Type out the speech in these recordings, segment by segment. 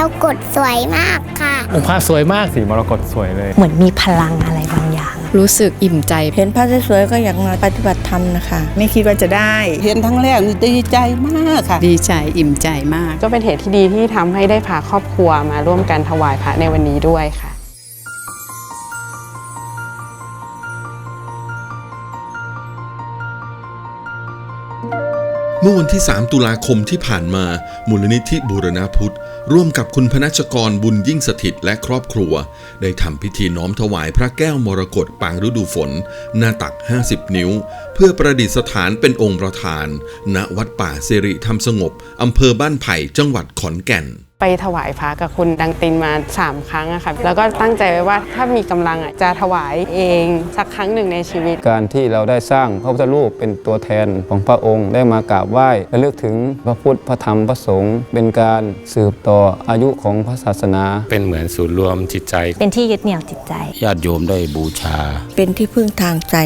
รกตสวยมากค่ะองค์พระสวยมากสีมรกตสวยเลย เหมือนมีพลังอะไรบางอย่าง รู้สึกอิ่มใจ เห็นพระสวยๆก็อยากมาปฏิบัติธรรมนะคะ ไม่คิดว่าจะได้ เห็นทั้งแรกนี่ดีใจมากค่ะ ดีใจอิ่มใจมาก ก็เป็นเหตุที่ดีที่ทำให้ได้พาครอบครัวมาร่วมกันถวายพระในวันนี้ด้วยค่ะ มื่อวันที่ 3 ตุลาคมที่ผ่านมา มูลนิธิบูรณาพุทธ ร่วมกับคุณพนัชกรบุญยิ่งสถิตและครอบครัว ได้ทำพิธีน้อมถวายพระแก้วมรกตปางฤดูฝน หน้าตัก 50 นิ้ว เพื่อประดิษฐานเป็นองค์ประธาน ณวัดป่าสิริธรรมสงบอำเภอบ้านไผ่จังหวัดขอนแก่น ไปถวายพระกับคุณดังตินมา 3 ครั้งอะค่ะแล้วก็ตั้งใจไว้ว่าถ้ามีกำลังอะจะถวายเองสักครั้งหนึ่งในชีวิต การที่เราได้สร้างพระพุทธรูปเป็นตัวแทนของพระองค์ได้มากราบไหว้และลึกถึงพระพุทธพระธรรมพระสงฆ์เป็นการสืบต่ออายุของพระศาสนา เป็นเหมือนศูนย์รวมจิตใจ เป็นที่ยึดเหนี่ยวจิตใจ ญาติโยมได้บูชา เป็นที่พึ่งทางใจ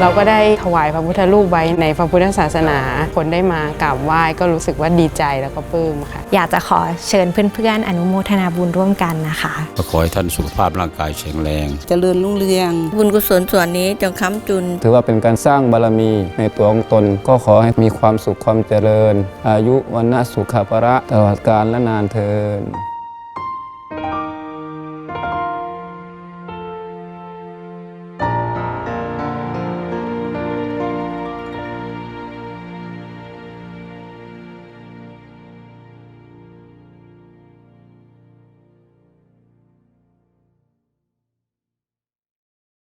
เราก็ได้ถวายพระพุทธรูปไว้ในพระพุทธศาสนา คนได้มากราบไหว้ก็รู้สึกว่าดีใจแล้วก็ปลื้มค่ะ อยากจะขอเชิญเพื่อนๆ อนุโมทนาบุญร่วมกันนะคะขอให้ท่านสุขภาพร่างกายแข็งแรงเจริญรุ่งเรือง บุญกุศลส่วนนี้จงค้ำจุน ถือว่าเป็นการสร้างบารมีในตัวของตน ก็ขอให้มีความสุขความเจริญ อายุวันนะสุขภาระตลอดกาลและนานเทิน